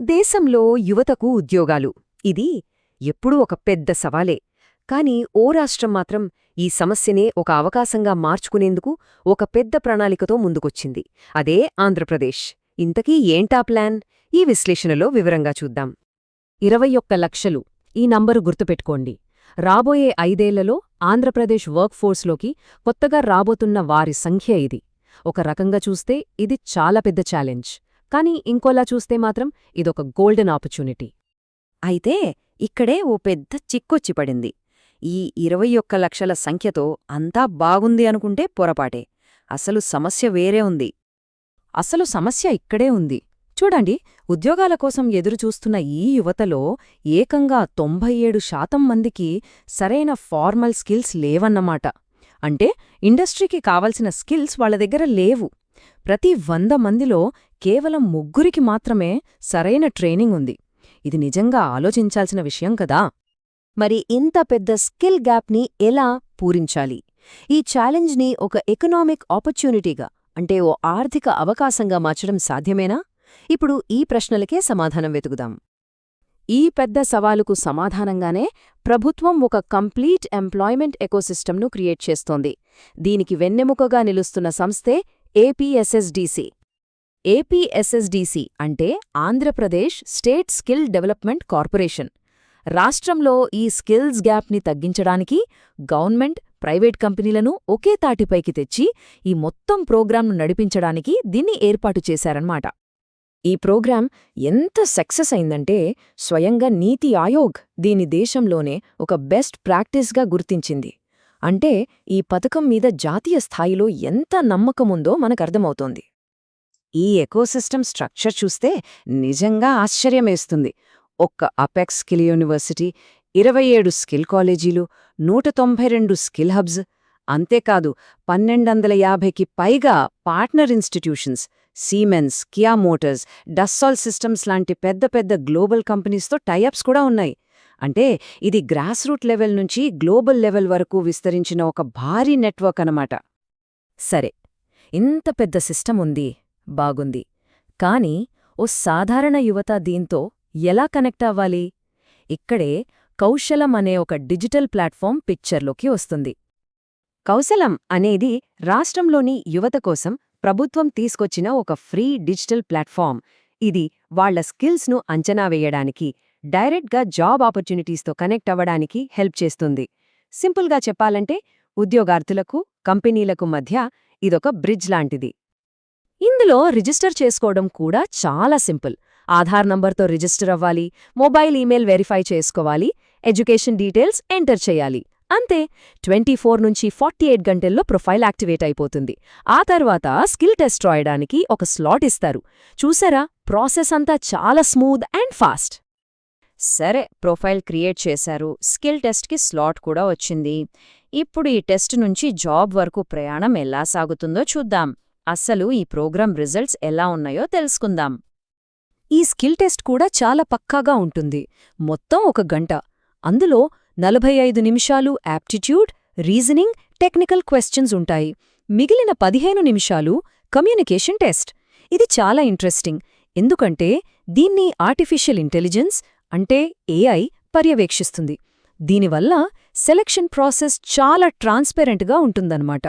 దేశంలో యువతకు ఉద్యోగాలు. ఇది ఎప్పుడూ ఒక పెద్ద సవాలే. కాని ఓ రాష్ట్రం మాత్రం ఈ సమస్యనే ఒక అవకాశంగా మార్చుకునేందుకు ఒక పెద్ద ప్రణాళికతో ముందుకొచ్చింది. అదే ఆంధ్రప్రదేశ్. ఇంతకీ ఏంటా ప్లాన్? ఈ విశ్లేషణలో వివరంగా చూద్దాం. ఇరవై ఒక్క లక్షలు. ఈ నంబరు గుర్తుపెట్టుకోండి. రాబోయే ఐదేళ్ళలో ఆంధ్రప్రదేశ్ వర్క్ఫోర్స్లోకి కొత్తగా రాబోతున్న వారి సంఖ్య ఇది. ఒక రకంగా చూస్తే ఇది చాలా పెద్ద ఛాలెంజ్. కానీ ఇంకోలా చూస్తే మాత్రం ఇదొక గోల్డెన్ ఆపర్చునిటీ. అయితే ఇక్కడే ఓ పెద్ద చిక్కొచ్చి పడింది. ఈ ఇరవై ఒక్క లక్షల సంఖ్యతో అంతా బాగుంది అనుకుంటే పొరపాటే. అసలు సమస్య వేరే ఉంది. అసలు సమస్య ఇక్కడే ఉంది. చూడండి ఉద్యోగాల కోసం ఎదురుచూస్తున్న ఈ యువతలో ఏకంగా తొంభై ఏడు శాతం మందికి సరైన ఫార్మల్ స్కిల్స్ లేవన్నమాట. అంటే ఇండస్ట్రీకి కావలసిన స్కిల్స్ వాళ్ళ దగ్గర లేవు. ప్రతి వంద మందిలో కేవలం ముగ్గురికి మాత్రమే సరైన ట్రైనింగ్ ఉంది. ఇది నిజంగా ఆలోచించాల్సిన విషయం కదా. మరి ఇంత పెద్ద స్కిల్ గ్యాప్ని ఎలా పూరించాలి? ఈ ఛాలెంజ్ని ఒక ఎకనామిక్ ఆపర్చునిటీగా అంటే ఓ ఆర్థిక అవకాశంగా మార్చడం సాధ్యమేనా? ఇప్పుడు ఈ ప్రశ్నలకే సమాధానం వెతుకుదాం. ఈ పెద్ద సవాలుకు సమాధానంగానే ప్రభుత్వం ఒక కంప్లీట్ ఎంప్లాయ్మెంట్ ఎకోసిస్టమ్ను క్రియేట్ చేస్తోంది. దీనికి వెన్నెముకగా నిలుస్తున్న సంస్థే ఏపీఎస్ఎస్డీసీ. ఏపీఎస్ఎస్డిసి అంటే Andhra Pradesh state skill development corporation. రాష్ట్రంలో ఈ స్కిల్స్ గ్యాప్ని తగ్గించడానికి గవర్నమెంట్ ప్రైవేట్ కంపెనీలను ఒకే తాటిపైకి తెచ్చి ఈ మొత్తం ప్రోగ్రాంను నడిపించడానికి దీన్ని ఏర్పాటు చేశారన్నమాట. ఈ ప్రోగ్రాం ఎంత సక్సెస్ అయిందంటే స్వయంగా నీతి ఆయోగ్ దీని దేశంలోనే ఒక బెస్ట్ ప్రాక్టీస్గా గుర్తించింది. అంటే ఈ పథకం మీద జాతీయ స్థాయిలో ఎంత నమ్మకముందో మనకర్థమవుతోంది ఈ ఎకోసిస్టమ్ స్ట్రక్చర్ చూస్తే నిజంగా ఆశ్చర్యమేస్తుంది. ఒక్క అపెక్స్ స్కిల్ యూనివర్సిటీ ఇరవై ఏడు స్కిల్ కాలేజీలు నూట తొంభై రెండు స్కిల్ హబ్స్ అంతేకాదు పన్నెండొందల యాభైకి పైగా partner institutions Siemens Kia motors Dassault systems లాంటి పెద్ద పెద్ద గ్లోబల్ కంపెనీస్తో టైఅప్స్ కూడా ఉన్నాయి. అంటే ఇది గ్రాస్ రూట్ లెవెల్ నుంచి గ్లోబల్ లెవెల్ వరకు విస్తరించిన ఒక భారీ నెట్వర్క్ అనమాట సరే ఇంత పెద్ద సిస్టమ్ ఉంది. బాగుంది. కాని ఓ సాధారణ యువత దీంతో ఎలా కనెక్ట్ అవ్వాలి? ఇక్కడే కౌశలం అనే ఒక డిజిటల్ ప్లాట్ఫామ్ పిక్చర్లోకి వస్తుంది. కౌశలం అనేది రాష్ట్రంలోని యువత కోసం ప్రభుత్వం తీసుకొచ్చిన ఒక ఫ్రీ డిజిటల్ ప్లాట్ఫామ్. ఇది వాళ్ళ స్కిల్స్ను అంచనా వేయడానికి డైరెక్ట్గా జాబ్ ఆపర్చునిటీస్తో కనెక్ట్ అవ్వడానికి హెల్ప్ చేస్తుంది. సింపుల్గా చెప్పాలంటే ఉద్యోగార్థులకు కంపెనీలకు మధ్య ఇదొక బ్రిడ్జ్ లాంటిది. ఇందులో రిజిస్టర్ చేసుకోవడం కూడా చాలా సింపుల్. ఆధార్ నంబర్తో రిజిస్టర్ అవ్వాలి మొబైల్ ఈమెయిల్ వెరిఫై చేసుకోవాలి ఎడ్యుకేషన్ డీటెయిల్స్ ఎంటర్ చేయాలి. అంతే ట్వంటీ ఫోర్ నుంచి ఫార్టీ ఎయిట్ గంటల్లో ప్రొఫైల్ యాక్టివేట్ అయిపోతుంది. ఆ తర్వాత స్కిల్ టెస్ట్ రాయడానికి ఒక స్లాట్ ఇస్తారు. చూసారా? ప్రాసెస్ అంతా చాలా స్మూత్ అండ్ ఫాస్ట్. సరే ప్రొఫైల్ క్రియేట్ చేశారు. స్కిల్ టెస్ట్కి స్లాట్ కూడా వచ్చింది. ఇప్పుడు ఈ టెస్ట్ నుంచి జాబ్ వరకు ప్రయాణం ఎలా సాగుతుందో చూద్దాం. అసలు ఈ ప్రోగ్రాం రిజల్ట్స్ ఎలా ఉన్నాయో తెలుసుకుందాం. ఈ స్కిల్ టెస్ట్ కూడా చాలా పక్కాగా ఉంటుంది. మొత్తం ఒక గంట. అందులో నలభై ఐదు నిమిషాలు యాప్టిట్యూడ్ రీజనింగ్ టెక్నికల్ క్వశ్చన్స్ ఉంటాయి. మిగిలిన పదిహేను నిమిషాలు కమ్యూనికేషన్ టెస్ట్. ఇది చాలా ఇంట్రెస్టింగ్. ఎందుకంటే దీన్ని ఆర్టిఫిషియల్ ఇంటెలిజెన్స్ అంటే ఏఐ పర్యవేక్షిస్తుంది. దీనివల్ల సెలక్షన్ ప్రాసెస్ చాలా ట్రాన్స్పెరెంట్గా ఉంటుందన్నమాట.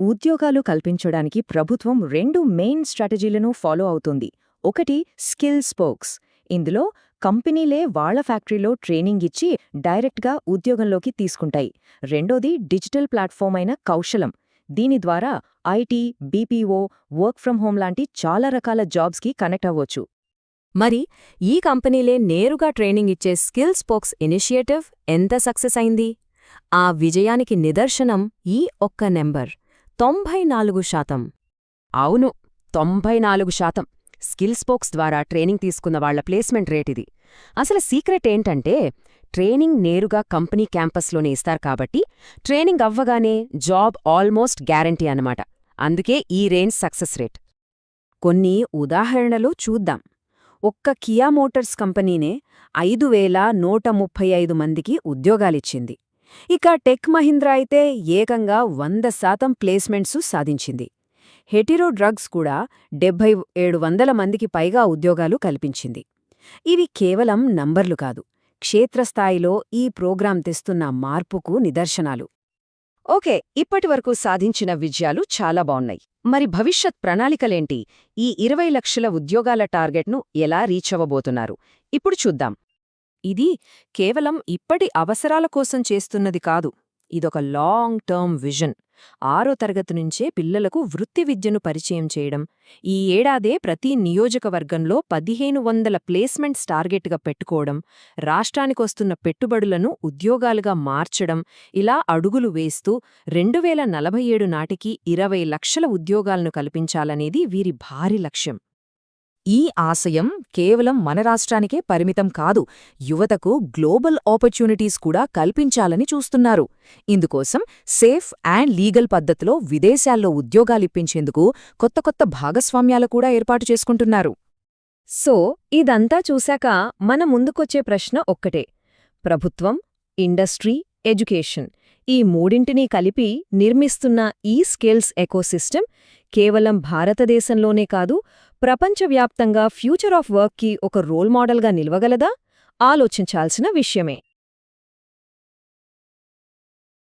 ఉద్యోగాలు కల్పించడానికి ప్రభుత్వం రెండు మెయిన్ స్ట్రాటజీలను ఫాలో అవుతుంది. ఒకటి స్కిల్ స్పోక్స్. ఇందులో కంపెనీలే వాళ్ళ ఫ్యాక్టరీలో ట్రైనింగ్ ఇచ్చి డైరెక్ట్గా ఉద్యోగంలోకి తీసుకుంటాయి. రెండోది డిజిటల్ ప్లాట్ఫామ్ అయిన కౌశలం. దీని ద్వారా IT BPO work from home లాంటి చాలా రకాల జాబ్స్కి కనెక్ట్ అవ్వొచ్చు. మరి ఈ కంపెనీలే నేరుగా ట్రైనింగ్ ఇచ్చే స్కిల్ స్పోక్స్ ఇనిషియేటివ్ ఎంత సక్సెస్ అయింది? ఆ విజయానికి నిదర్శనం ఈ ఒక్క నెంబర్. తొంభై నాలుగు శాతం. అవును తొంభై నాలుగు శాతం. స్కిల్ స్పోక్స్ ద్వారా ట్రైనింగ్ తీసుకున్న వాళ్ళ ప్లేస్మెంట్ రేట్ ఇది. అసలు సీక్రెట్ ఏంటంటే ట్రైనింగ్ నేరుగా కంపెనీ క్యాంపస్లోనే ఇస్తారు కాబట్టి ట్రైనింగ్ అవ్వగానే జాబ్ ఆల్మోస్ట్ గ్యారంటీ అన్నమాట. అందుకే ఈ రేంజ్ సక్సెస్ రేట్. కొన్ని ఉదాహరణలు చూద్దాం. ఒక్క కియా మోటార్స్ కంపెనీనే ఐదు వేల నూట ముప్పై ఐదు మందికి ఉద్యోగాలిచ్చింది. ఇక టెక్ మహీంద్రా అయితే ఏకంగా వంద శాతం ప్లేస్మెంట్సు సాధించింది. హెటిరో డ్రగ్స్ కూడా డెబ్బై ఏడు వందల మందికి పైగా ఉద్యోగాలు కల్పించింది. ఇవి కేవలం నంబర్లు కాదు క్షేత్రస్థాయిలో ఈ ప్రోగ్రాం తెస్తున్న మార్పుకు నిదర్శనాలు. ఓకే ఇప్పటివరకు సాధించిన విజయాలు చాలా బావున్నాయి. మరి భవిష్యత్ ప్రణాళికలేంటి? ఈ ఇరవై లక్షల ఉద్యోగాల టార్గెట్ను ఎలా రీచ్ అవ్వబోతున్నారు? ఇప్పుడు చూద్దాం. ఇది కేవలం ఇప్పటి అవసరాల కోసం చేస్తున్నది కాదు. ఇదొక లాంగ్ టర్మ్ విజన్. ఆరో తరగతి నుంచే పిల్లలకు వృత్తి విద్యను పరిచయం చేయడం. ఈ ఏడాదే ప్రతి నియోజకవర్గంలో పదిహేను వందల ప్లేస్మెంట్స్ టార్గెట్గా పెట్టుకోవడం రాష్ట్రానికొస్తున్న పెట్టుబడులను ఉద్యోగాలుగా మార్చడం ఇలా అడుగులు వేస్తూ రెండు నలభై ఏడు నాటికి ఇరవై లక్షల ఉద్యోగాలను కల్పించాలనేది వీరి భారీ లక్ష్యం. ఈ ఆశయం కేవలం మన రాష్ట్రానికే పరిమితం కాదు యువతకు గ్లోబల్ ఆపర్చునిటీస్ కూడా కల్పించాలని చూస్తున్నారు. ఇందుకోసం సేఫ్ అండ్ లీగల్ పద్ధతిలో విదేశాల్లో ఉద్యోగాలిప్పించేందుకు కొత్త కొత్త భాగస్వామ్యాలు కూడా ఏర్పాటు చేసుకుంటున్నారు. సో ఇదంతా చూశాక మన ముందుకొచ్చే ప్రశ్న ఒక్కటే. ప్రభుత్వం ఇండస్ట్రీ ఎడ్యుకేషన్ ఈ మూడింటినీ కలిపి నిర్మిస్తున్న ఈ స్కిల్స్ ఎకోసిస్టమ్ కేవలం భారతదేశంలోనే కాదు ప్రపంచవ్యాప్తంగా ఫ్యూచర్ ఆఫ్ వర్క్కి ఒక రోల్ మోడల్గా నిలవగలదా? ఆలోచించాల్సిన విషయమే.